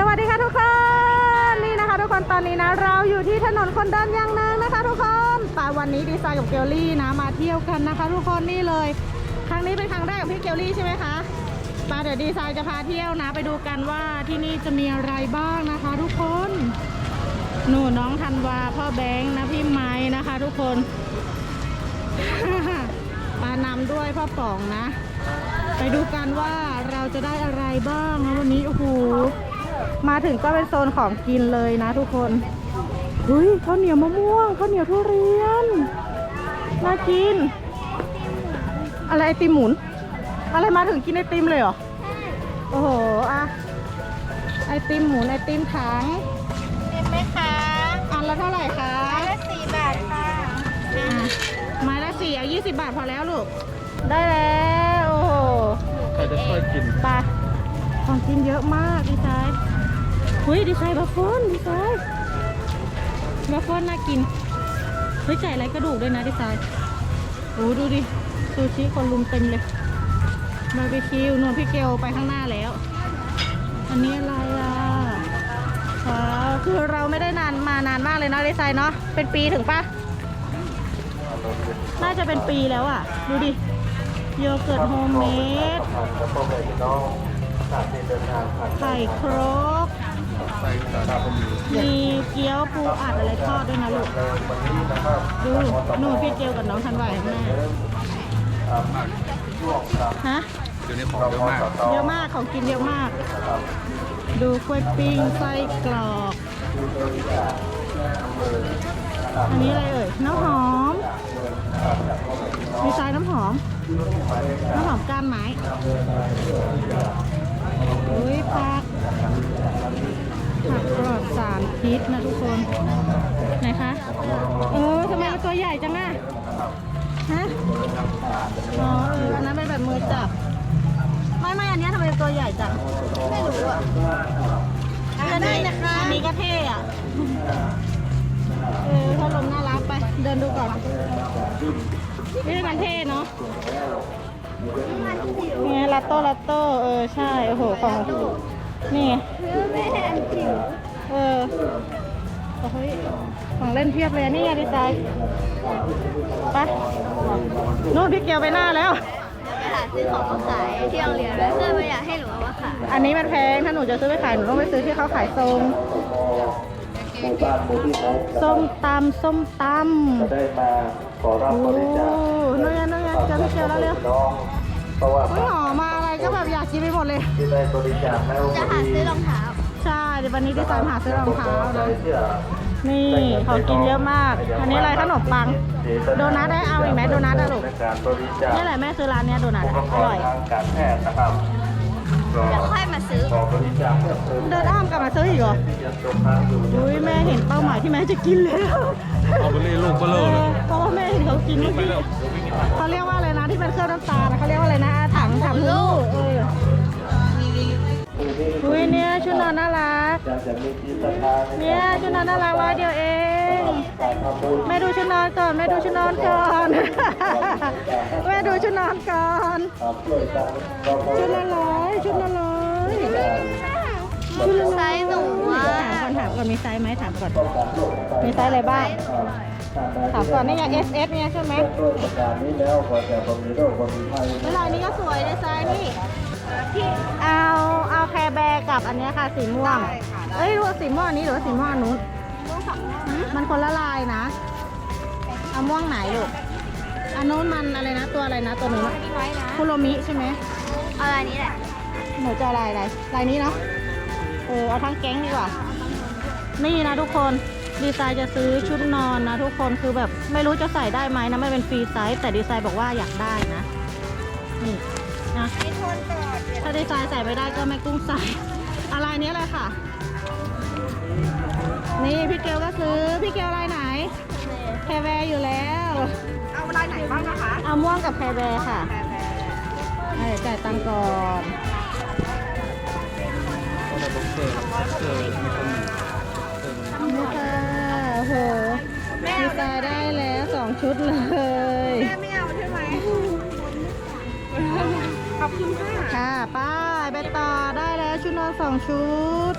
สวัสดีค่ะทุกคนนี่นะคะ ทุกคนตอนนี้นะ เราอยู่ที่ถนนคนเดินยางนางนะคะ ทุกคนป่าวันนี้ดีไซน์กับเกลลี่นะมาเที่ยวกันนะคะ ทุกคนนี่เลย ครั้งนี้เป็นครั้งแรกกับพี่เกลลี่ใช่ไหมคะป่าเดี๋ยวดีไซน์จะพาเที่ยวนะ ไปดูกันว่าที่นี่จะมีอะไรบ้างนะคะ ทุกคนหนูน้องธันวาพ่อแบงค์นะพี่ไม้นะคะ ทุกคนปานำด้วยพ่อป๋องนะ ไปดูกันว่าเราจะได้อะไรบ้างนะวันนี้โอ้โห มาถึงก็เป็นโซนของกินเลยนะทุกคนเฮ้ยข้าวเหนียวมะม่วงข้าวเหนียวทุเรียนน่ากิน อะไรไอติมหมุน อะไรมาถึงกินไอติมเลยเหรอโอ้โหอะไอติมหมุนไอติมถังเห็นไหมคะอันละเท่าไหร่คะไม้ละสี่บาทค่ะอะไม้ละสี่เอายี่สิบบาทพอแล้วลูก ได้แล้ว โอ้โหใครจะช่วยกินไป ของกินเยอะมากดีไซน์เฮ้ยดีไซน์บัฟเฟิลดีไซน์บัฟเฟิลน่ากินเฮ้ยใส่อะไรกระดูกด้วยนะดีไซน์โอ้ดูดิซูชิคนลุมเต็มเลยบาร์บีคิวนนพี่เกลไปข้างหน้าแล้ว อันนี้อะไรอะคือเราไม่ได้นานมานานมากเลยเนาะดีไซน์เนาะเป็นปีถึงปะน่าจะเป็นปีแล้วอะ ดูดิโยเกิร์ตโฮมเมด ไปน้องสาธิตเดินทางผ่านไข่ครกไปสาธารณมีมีเกี๊ยวปูอัดอะไรทอดด้วยนะลูก วันนี้นะครับดูหนูพี่เกลกับน้องทันไหวข้างหน้าช่วงครับฮะ เดี๋ยวนี้ของเยอะมากเยอะมากของกินเยอะมาก ดูกล้วยปิ้งไส้กรอก อันนี้อะไรเอ่ย น้ำหอม มีทรายน้ำหอม น้ำหอมก้านไม้ อุ้ยผักผักปลอดสารพิษนะทุกคน ไหนคะ เออทำไมมันตัวใหญ่จังอะฮะ อ๋อเอออันนั้นเป็นแบบมือจับ ไม่ไม่อันเนี้ยทำไมตัวใหญ่จัง ไม่รู้อะอันนี้นะคะอันนี้ก็เท่อะเออถ้าลมน่ารักไป เดินดูก่อนนี่มันเท่เนาะ นี่ไงลาโต้ลาโต้เออใช่โอ้โหของนี่ไงแม่อันจิ๋วเออโอ้ยของเล่นเพียบเลยนี่ไงดีไซน์ไปนู่นพี่เกียวไปหน้าแล้วไปหาซื้อของมาขายที่โรงเรียนแล้วเพื่อนไม่อยากให้หนูเอามาขายอันนี้มันแพงถ้าหนูจะซื้อไปขายหนูต้องไปซื้อที่เขาขายทรงหมู่บ้านหมู่ที่เขาส้มตำส้มตจะได้มาขอรับำบโอ้ริจาคนู่นไงนู่น ไงเจอพี่เกียวแล้วเร็วน้องเพราะว่าเฮ้ยหอมมาอะไรก็แบบอยากกินไปหมดเลย ที่ได้บริจาคแล้วจะหาซื้อรองเท้าใช่เดี๋ยววันนี้ดีไซน์หาซื้อรองเท้าได้นะเสื้อนี่ของกินเยอะมาก อันนี้อะไรขนมปัง โดนัทได้เอาอีกไหมโดนัทอะลูกในการบริจาคนี่แหละแม่ซื้อร้านเนี้ยโดนัทอุอะปกอรร่อยณ์ทางการแพทย์นะครับก็ เดี๋ยวค่อยมาซื้อขอบริจาคเพิ่มเติมเดินอ้อมกลับมาซื้ออีกเหรอที่ยังตกค้างอยู่อุ้ยแม่เห็นเป้าหมายที่แม่จะกินแล้วเอาไปเลยลูกเบลอเลยเพราะว่าแม่เห็นเขากินเมื่อกี้เขาเรียกว่าอะไรนะที่เป็นเครื่องน้ำตาลนะเขาเรียกว่าอะไรนะถังถังลูกเออ อุ้ยเนี่ยชุดนอนน่ารักจะจะมีจิตศรัทธาในเนี่ยชุดนอนน่ารักร้อยเดียวเองการทำบุญแม่ดูชุดนอนก่อนแม่ดูชุดนอนก่อนแม่ดูชุดนอนก่อนครับช่วยกันก็พอชุดละร้อยชุดละร้อยชุดละไซร้อยส์หนูอะถามก่อนถามก่อนมีไซส์ไหมถามก่อนมีไซส์อะไรบ้างถามก่อนนี่ไง S S เนี่ยใช่ไหมโรคประการนี้แล้วก็จะบำรุงโรคบำรุงภัยเวลานี้ก็สวยดีไซน์นี่พี่ เอาเอาแคร์แบร์กับอันเนี้ยค่ะ สีม่วงเอ้ยดูสีม่วงอันนี้หรือว่าสีม่วงอันนู้นมันคนละลายนะเอาม่วงไหนลูกอันนู้นมันอะไรนะตัวอะไรนะตัวนู้นนี่ไว้นะคุโรมิใช่ไหมเอาอะไรนี้แหละหนูจะเอาลายอะไรลายนี้เนาะเออเอาทั้งแก๊งดีกว่า นี่นะทุกคนดีไซน์จะซื้อชุดนอนนะทุกคนคือแบบไม่รู้จะใส่ได้ไหมนะไม่เป็นฟรีไซส์แต่ดีไซน์บอกว่าอยากได้นะนี่ นะนี่ทนก่อนถ้าดีไซน์ใส่ไม่ได้ก็แม่กุ้งใส่ อะไรเนี้ยเลยค่ะ นี่พี่เกลก็ซื้อ พี่เกลลายไหนแคร์แบร์อยู่แล้ว เอาลายไหนบ้างนะคะเอาม่วงกับแคร์แบร์ค่ะเดี๋ยวจ่ายตังค์ก่อนนี่ค่ะโอ้โหดีไซน์ได้แล้วสองชุดเลย แม่ไม่เอาใช่ไหม ขอบคุณค่ะค่ะป้าไปต่อได้แล้วชุดนอนสองชุด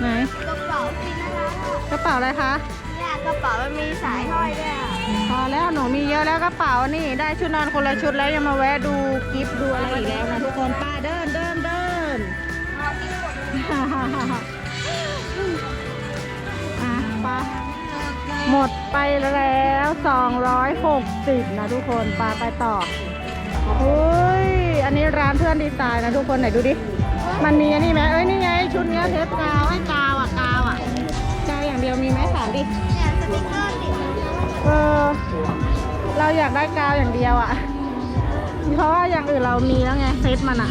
ไหน กระเป๋าสีน่ารักกระเป๋าอะไรคะเนี่ยกระเป๋ามันมีสายห้อยด้วยอะพอแล้วหนูมีเยอะแล้วกระเป๋านี่ ได้ชุดนอนคนละชุดแล้วยังมาแวะดูกิฟต์ดูอะไรอีกแล้วนะทุกคนป้าเด้อ หมดไปแล้ว 260 นะทุกคนปาไปต่อเฮ้ย อันนี้ร้านเพื่อนดีไซน์นะทุกคนไหนดูดิ มันมีอันนี้ไหมเอ้ยนี่ไง ชุดเนี้ยเทปกาวไอ้กาวอะกาวอะกาวอย่างเดียวมีไหมถามดิเนี่ยสติ๊กเกอร์ติดเออเราอยากได้กาวอย่างเดียวอะ เพราะว่าอย่างอื่นเรามีแล้วไงเซตมันอะ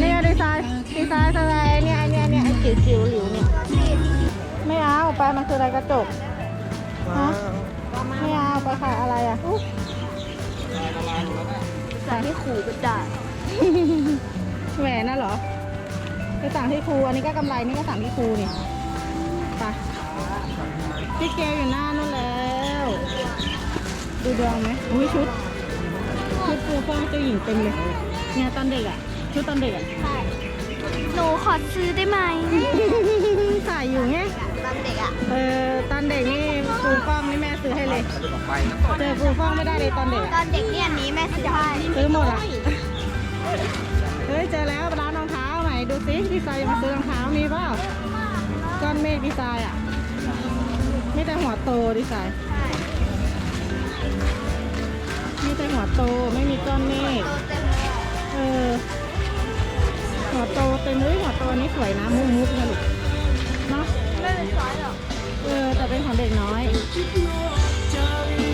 นี่ไงดีไซน์ดีไซน์อะไรเนี่ยเนี่ยเนี่ยไอ้จิ๋วจิ๋วหลิวเนี่ยไม่เอาไปมันคืออะไรกระจก ฮะไม่เอาไปขายอะไรอะอุ๊ยสายที่ขู่กระดาษแหวนน่ะเหรอไปสั่งที่ครูอันนี้ก็กำไรนี่ก็สั่งที่ครูนี่ไปพี่เกลอยู่หน้านู่นแล้ว ดูดวงไหมอุ้ยชุด ชุดปูฟ้องเจ้าหญิงเต็มเลยเนี่ยตอนเด็กอะ ชุดตอนเด็กอะใช่หนูขอซื้อได้ไหม ใส่อยู่ไงต อนเด็กอะเออตอนเด็กนี่ปูฟ้องนี่แม่ซื้อให้เลย เจอปูฟ้องไม่ได้เลยตอนเด็กตอะอนเด็กเนี่ยอันนี้แม่ซื้อให้ซื้อหมดอะเฮ้ยเจอแล้วร้านรองเท้าไหนดูสิดีไซน์มาซื้อรองเท้ามีเปล่าก้อนเมฆดีไซน์อะไม่แต่หัวโตดีไซน์ใช่มีแต่หัวโตไม่มีก้อนเมฆโตเต็มเลยอะเออหัวโตเต็มเลยหัวโตนี่สวยนะมุกมุกนะลูกเนาะไม่ เป็นซอยหรอกเออแต่เป็นของเด็กน้อย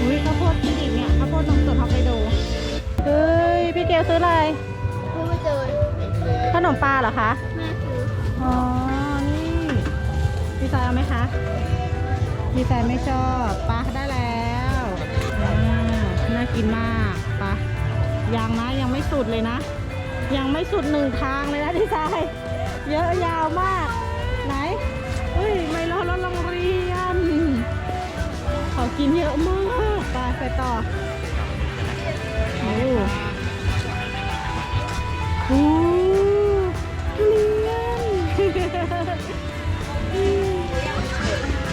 อุ้ยข้าวโพดกินอีกเนี่ยข้าวโพดนมสดฮอกไกโดเฮ้ยพี่เกลซื้ออะไรเพิ่งมาเจอขนมปลาเหรอคะแม่ซื้ออ๋อนี่ดีไซน์เอาไหมคะดีไซน์ไม่ชอบปะได้แล้วอ่าน่ากินมากปะยังนะยังไม่สุดเลยนะ ยังไม่สุดหนึ่งทางเลยนะดีไซน์เยอะยาวมากไหน อุ้ย ไม่รอรถโรงเรียนขอกินเยอะมากไปไปต่อ โอ้โหทุเรียน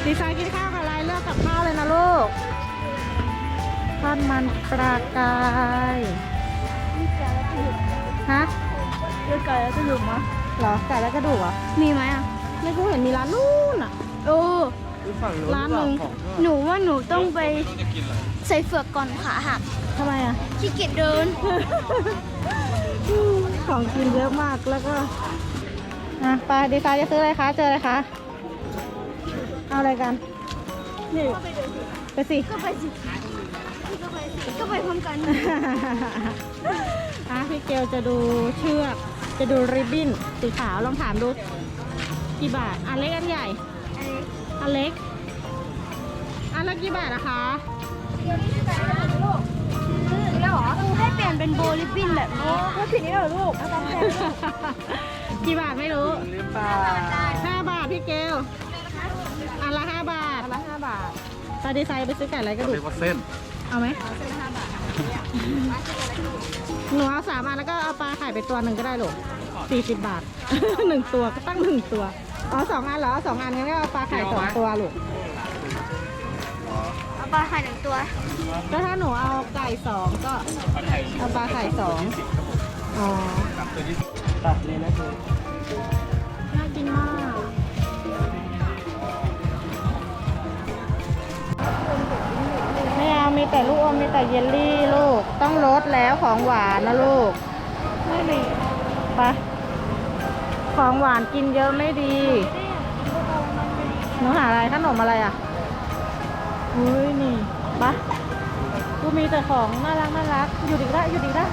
ดีไซน์กินข้าวกับอะไรเลือกกับข้าวเลยนะลูกทอดมันปลากายฮะเลือกไก่แล้วจะหลุมอะเหรอไก่แล้วกระดูกเหรอมีไหมอะ ไม่กูเห็นมีร้านนู่นอะโอ้ร้านหนึ่งหนูว่าหนูต้องไปใส่เฟือกก่อนขาหักทำไมอะ ขี้เกียจเดิน ของกินเยอะมากแล้วก็อะไปดีไซน์จะซื้ออะไรคะ เจออะไรคะ เอาอะไรกัน นี่ ไปสิ ก็ไปสิก็ไปสิก็ไปพร้อมกัน อะพี่เกลจะดูเชือก จะดูริบบิ้นสีขาวลองถามดู กี่บาทอันเล็กอันใหญ่อันเล็กอันละกี่บาทอะคะแล้วเหรอให้เปลี่ยนเป็นโบลิปปิ้นแบบนี้ก็ผิดนี่เหรอลูกเอาตามใจลูกกี่บาทไม่รู้หรือเปล่าห้าบาทพี่เกลอันละห้าบาทอันละห้าบาทตาดีไซน์ไปซื้อไก่อะไรกระดูเรีกยกว่าเส้นเอาไหมหนูเอาสามอันแล้วก็เอาปลาไข่ไปตัวหนึ่งก็ได้หรอสี่สิบบาทหนึ่งตัวก็ตั้งหนึ่งตัว อ๋อสองอันเหรอสองอันงั้นก็เอาปลาไข่สองตัวลูกเอาปลาไข่หนึ่งตัวแล้วถ้าหนูเอาไก่สองก็เอาปลาไข่สองอ๋อตัดเลยนะคือน่ากินมากไม่เอามีแต่ลูกอมมีแต่เยลลี่ลูก ต้องลดแล้วของหวานนะลูก ไม่มีไป ของหวานกินเยอะไม่ดี หนูหาอะไรขนมอะไรอะอุ้ยนี่ไปะกูมีแต่ของน่ารักน่ารักอยู่ดีกละอยู่ดีกละ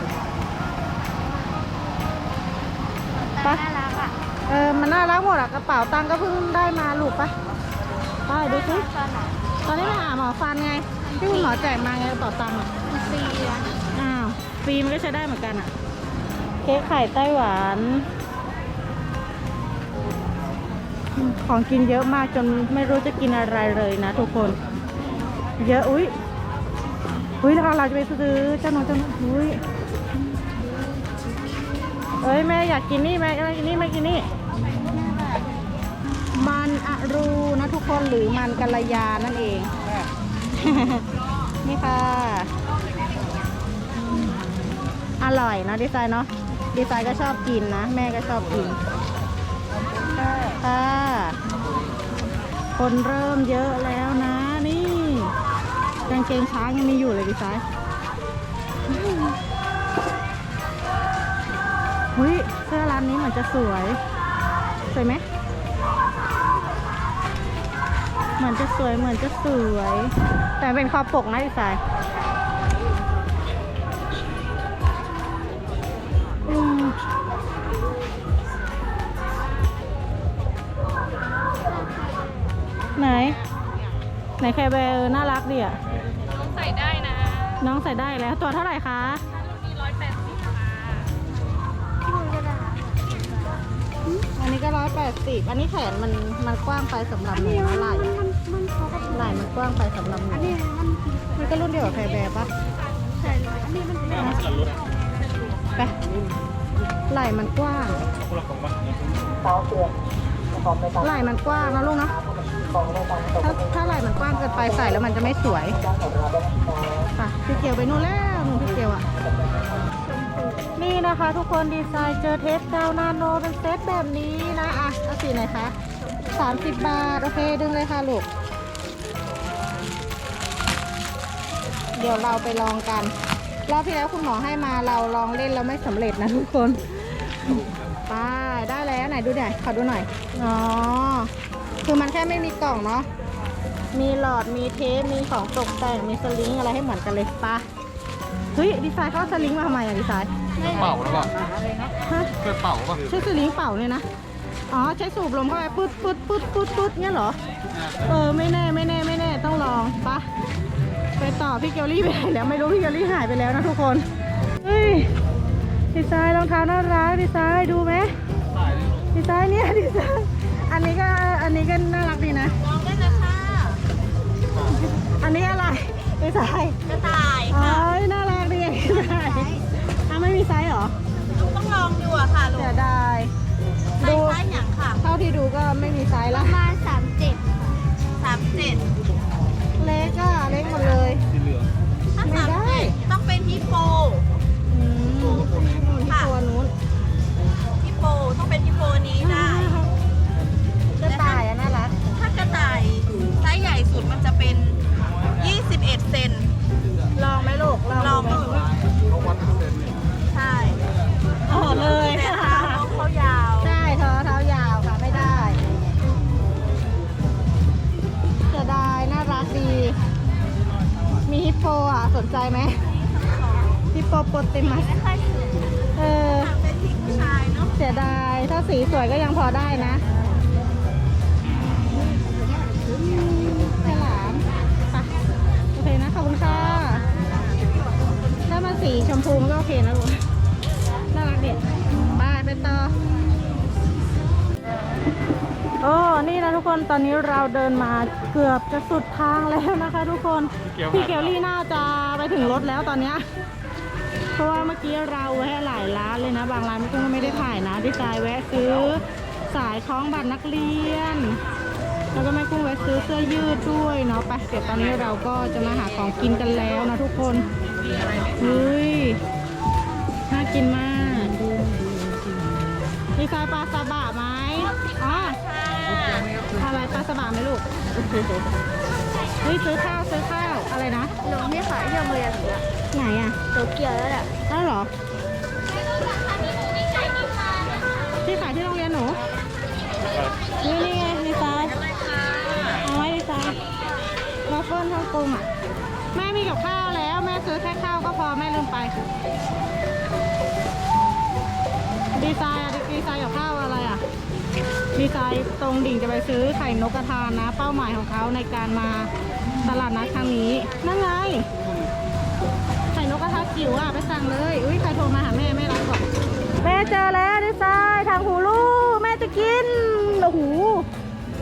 แต่ไปน่ารักอะเออมันน่ารักหมดอะกระเป๋าตังค์ก็เพิ่งได้มาลูกปะไปดูสิตอนไหนตอนนี้ไปหาหมอฟันไงที่คุณหมอแจกมาไงกระเป๋าตังค์อะมันฟรีอะอ้าวฟรีมันก็ใช้ได้เหมือนกันอะเค้กไข่ไต้หวันอืม ของกินเยอะมากจนไม่รู้จะกินอะไรเลยนะทุกคน เยอะอุ้ยอุ้ยแล้วเราจะไปซื้อเจ้าหนูเจ้าหนูอุ้ยเอ้ยแม่อยากกินนี่แม่อยากกินนี่แม่กินนี่ มันอรูนะทุกคนหรือมันกัลยานั่นเอง นี่ค่ะ อร่อยนะดีไซน์เนาะดีไซน์ก็ชอบกินนะ แม่ก็ชอบกินค่ะ คนเริ่มเยอะแล้วนะนี่กางเกงช้างยังมีอยู่เลยดีไซน์เฮ้ยเสื้อร้านนี้เหมือนจะสวยสวยไหมเหมือนจะสวยเหมือนจะสวย แต่เป็นคอปกนะดีไซาย แคร์แบร์น่ารักดีอะ น้องใส่ได้นะน้องใส่ได้แล้ว ตัวเท่าไหร่คะมีร้อยแปดสิบค่ะที่มือก็ได้อันนี้ก็ร้อยแปดสิบอันนี้แขนมันมันกว้างไปสำหรับหนูนะไหล่มันมันเขาก็ไหล่มันกว้างไปสำหรับหนูอันนี้มันมันก็รุ่นเดียวกับแคร์แบร์ปะใส่เลยอันนี้มันไปไหล่มันกว้างคนละของปะไหล่มันกว้างนะลูกเนาะ ถ้าถ้าไหล่มันกว้างเกินไปใส่แล้วมันจะไม่สวยไปพี่เกียวไปนู่นแล้วนู่นพี่เกียวอะ นี่นะคะ ทุกคนดีไซน์เจอเทสกาวนาโนเป็นเซตแบบนี้นะอะเอาสีไหนคะ30บาท โอเค ดึงเลยค่ะลูก เดี๋ยวเราไปลองกันรอบที่แล้วคุณหมอให้มาเราลองเล่นแล้วไม่สำเร็จนะทุกคน ไปได้แล้วไหนดูหน่อยขอดูหน่อย อ๋อ คือมันแค่ไม่มีกล่องเนาะ มีหลอด มีเทป มีของตกแต่ง มีสลิงอะไรให้เหมือนกันเลยปะเฮ้ยดีไซน์เขาเอาสลิงมาทำไมอะดีไซน์เป่าแล้วป่ะฮะเคยเป่าป่ะใช้สลิงเป่าเนี่ยนะ อ๋อ ใช้สูบลมเข้าไปปุ๊ดปุ๊ดปุ๊ดปุ๊ดปุ๊ดเนี่ยเหรอ เออ ไม่แน่ ไม่แน่ ไม่แน่ ต้องลองปะไปต่อพี่เกลลี่ไปไหนแล้ว ไม่รู้พี่เกลลี่หายไปแล้วนะทุกคน เฮ้ย ดีไซน์รองเท้าน่ารักดีไซน์ดูไหมดีไซน์เนี่ยดีไซน์อันนี้ก็อันนี้ก็น่ารักดีนะลองได้เลยค่ะอันนี้อะไรดีไซน์กระต่ายอ๋อน่ารักดีดีไซน์อะไม่มีไซส์เหรอต้องลองดูอะค่ะลูกเสียดายใส่ดูไส้หยังค่ะเท่าที่ดูก็ไม่มีไซส์ปละระมาณสามเจ็ดสามเจ็ดเล็กอะเล็กหมดเลยสีเหลืองถ้าไม่สามได้เจ็ดต้องเป็นฮิปโปอืมนู่น ที่ตัวนู้น เนาะเสียดาย ถ้าสีสวยก็ยังพอได้นะฉลามไปโอเคนะ ขอบคุณค่ะ ถ้ามันสีชมพูมันก็โอเคนะลูกน่ารักเด็ดไปไปต่อโอ้นี่นะทุกคน ตอนนี้เราเดินมาเกือบจะสุดทางแล้วนะคะ ทุกคน พี่เกลลี่น่าจะไปถึงรถแล้วตอนเนี้ย เพราะว่าเมื่อกี้เราแวะหลายร้านเลยนะ บางร้านไม่กุ้งก็ไม่ได้ถ่ายนะดีไซน์แวะซื้อสายคล้องบัตรนักเรียน แล้วก็แม่กุ้งแวะซื้อเสื้อยืดด้วยเนาะไปเดี๋ยวตอนนี้เราก็จะมาหาของกินกันแล้วนะทุกคนเฮ้ยน่ากินมากดีไซน์ปลาซาบะไหมอ๋ออะไรปลาซาบะไหมลูกเฮ้ยซื้อข้าวซื้อข้าวอะไรนะหนูที่ขายที่โรงเรียนหนูอะ ไหนอะโตเกียวแล้วแหละได้เหรอที่ขายที่โรงเรียนหนูนี่นี่ไงดีไซน์เอาไว้ดีไซน์วอฟเฟิลฮ่องกงอะ แม่มีกับข้าวแล้ว แม่ซื้อแค่ข้าวก็พอแม่ลืมไป ดีไซน์อะดีไซน์กับข้าวอะไรอะ ดีไซน์ตรงดิ่งจะไปซื้อไข่นกกระทานะเป้าหมายของเขาในการมาตลาดนัดครั้งนี้ นั่นไง จิ๋วอะไปสั่งเลย อุ้ยใครโทรมาหาแม่แม่รับก่อนแม่เจอแล้วดีไซน์ทางหูลูกแม่จะกินโอ้โห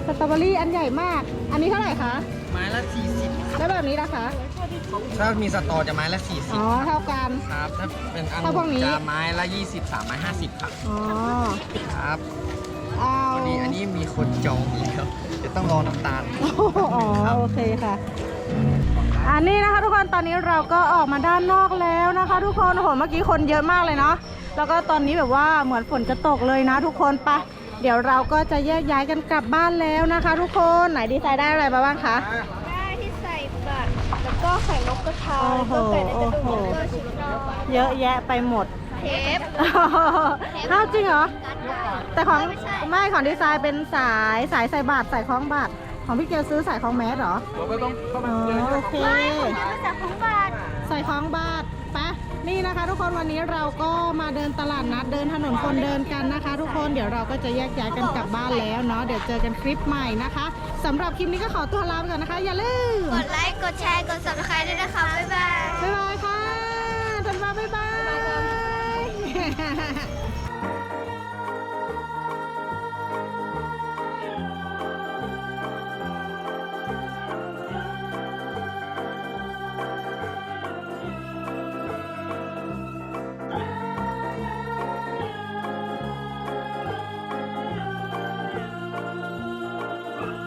สตรอเบอรี่อันใหญ่มาก อันนี้เท่าไหร่คะไม้ละสี่สิบแล้วแบบนี้นะคะ ถ้ามีสตอจะไม้ละสี่สิอ๋บอเท่ากัน ครับ ถ้าเป็นอันถ้าพวกนี้ จะไม้ละยี่สิบสามไม้ห้าสิบครับ อ๋อครับเอาวันนี้อันนี้มีคนจองแล้วเดี๋ยวต้องรอน้ำตาล อ๋อโอเคค่ะ อันนี้นะคะทุกคนตอนนี้เราก็ออกมาด้านนอกแล้วนะคะ ทุกคนโอ้โหเมื่อกี้คนเยอะมากเลยเนาะแล้วก็ตอนนี้แบบว่าเหมือนฝนจะตกเลยนะ ทุกคนไปะเดี๋ยวเราก็จะแยกย้ายกันกลับบ้านแล้วนะคะ ทุกคนไหนดีไซน์ได้อะไรมาบ้างคะได้ที่ใส่บัตรแล้วก็ไข่นกกระทาโอ้แล้วโหก็ไก่ในกระดูกโอ้โหแล้วก็ชิ้นนอนเยอะแยะไปหมดเทปอ้าวจริงเหรอแต่ของไม่ใช่ไม่ของดีไซน์เป็นสายสายใส่บาตรใส่คล้องบาตร ของพี่เกลซื้อสายคล้องแมสเหรอ เราก็ต้องเข้าอ๋มาอเจอโอเค ไม่ของยังไม่ใส่ของบัตรใส่คล้องบาตรไปะนี่นะคะ ทุกคนวันนี้เราก็มาเดินตลาดนัดเดินถนนคนเดินกันนะคะ ทุกคนเดี๋ยวเราก็จะแยกย้ายกันกลับบ้านแล้วเนาะเดี๋ยวเจอกันคลิปใหม่นะคะสำหรับคลิปนี้ก็ขอตัวลาไปก่อนนะคะ อย่าลืมกดไลค์ กดแชร์ กด subscribe ด้วยนะคะ บ๊ายบาย บ๊ายบายค่ะธันวาบ๊ายบาย